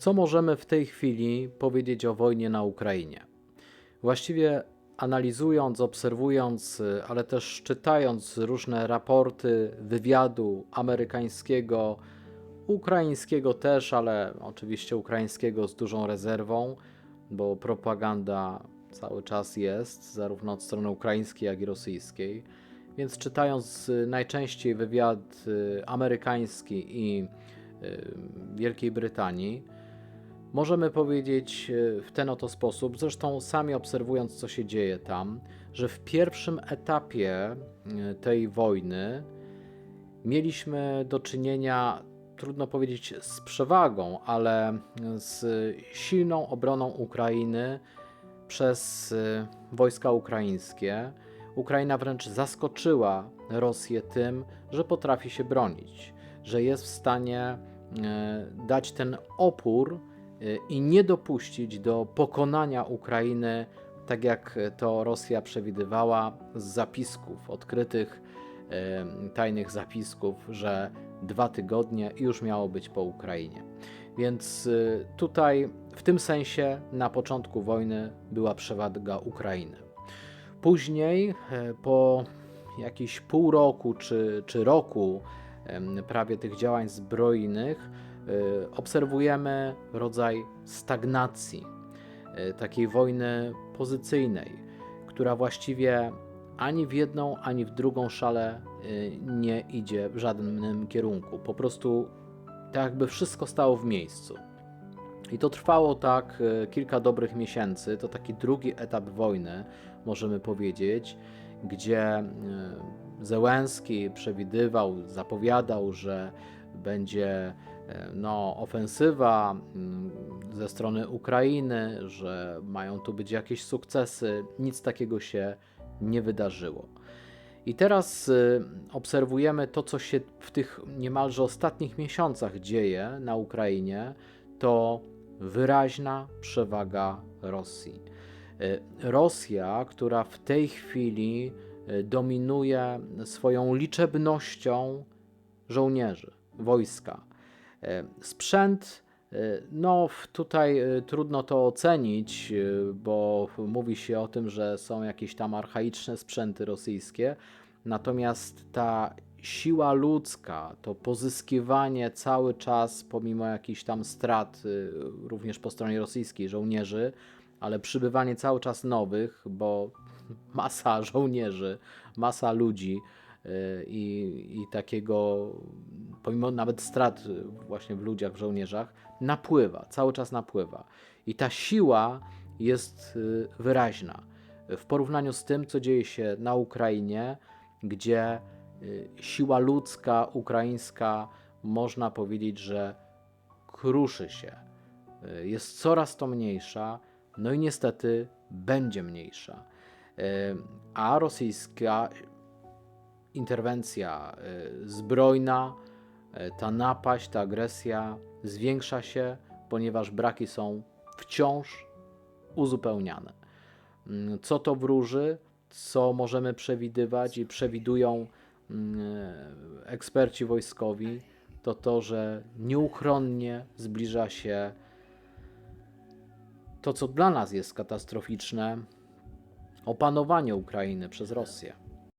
Co możemy w tej chwili powiedzieć o wojnie na Ukrainie? Właściwie analizując, obserwując, ale też czytając różne raporty wywiadu amerykańskiego, ukraińskiego też, ale oczywiście ukraińskiego z dużą rezerwą, bo propaganda cały czas jest, zarówno od strony ukraińskiej, jak i rosyjskiej. Więc czytając y, najczęściej wywiad y, amerykański i y, Wielkiej Brytanii, możemy powiedzieć y, w ten oto sposób, zresztą sami obserwując, co się dzieje tam, że w pierwszym etapie y, tej wojny mieliśmy do czynienia, trudno powiedzieć z przewagą, ale z silną obroną Ukrainy przez y, wojska ukraińskie. Ukraina wręcz zaskoczyła Rosję tym, że potrafi się bronić, że jest w stanie dać ten opór i nie dopuścić do pokonania Ukrainy, tak jak to Rosja przewidywała z zapisków odkrytych, tajnych zapisków, że dwa tygodnie już miało być po Ukrainie. Więc y, tutaj w tym sensie na początku wojny była przewaga Ukrainy. Później, e, po jakieś pół roku czy, czy roku prawie tych działań zbrojnych, y, obserwujemy rodzaj stagnacji, y, takiej wojny pozycyjnej, która właściwie ani w jedną, ani w drugą szalę y, nie idzie w żadnym kierunku. Po prostu tak jakby wszystko stało w miejscu. I to trwało tak kilka dobrych miesięcy. To taki drugi etap wojny, możemy powiedzieć, gdzie Zełenski przewidywał, zapowiadał, że będzie e, no, ofensywa mm, ze strony Ukrainy, że mają tu być jakieś sukcesy. Nic takiego się nie wydarzyło. I teraz y, obserwujemy to, co się w tych niemalże ostatnich miesiącach dzieje na Ukrainie, to wyraźna przewaga Rosji. Y, Rosja, która w tej chwili dominuje swoją liczebnością żołnierzy, wojska. Y, Sprzęt, y, no tutaj trudno to ocenić, bo mówi się o tym, że są jakieś tam archaiczne sprzęty rosyjskie, natomiast ta siła ludzka, to pozyskiwanie cały czas, pomimo jakichś tam strat, również po stronie rosyjskiej żołnierzy, ale przybywanie cały czas nowych, bo masa żołnierzy, masa ludzi y, i, i takiego, pomimo nawet strat właśnie w ludziach, w żołnierzach, napływa, cały czas napływa. I ta siła jest y, wyraźna w porównaniu z tym, co dzieje się na Ukrainie, gdzie y, siła ludzka ukraińska, można powiedzieć, że kruszy się. Jest coraz to mniejsza, no i niestety będzie mniejsza. A rosyjska interwencja y, zbrojna, y, ta napaść, ta agresja zwiększa się, ponieważ braki są wciąż uzupełniane. Mm, Co to wróży? Co możemy przewidywać i przewidują mm, eksperci wojskowi? To to, że nieuchronnie zbliża się to, co dla nas jest katastroficzne opanowanie Ukrainy przez Rosję.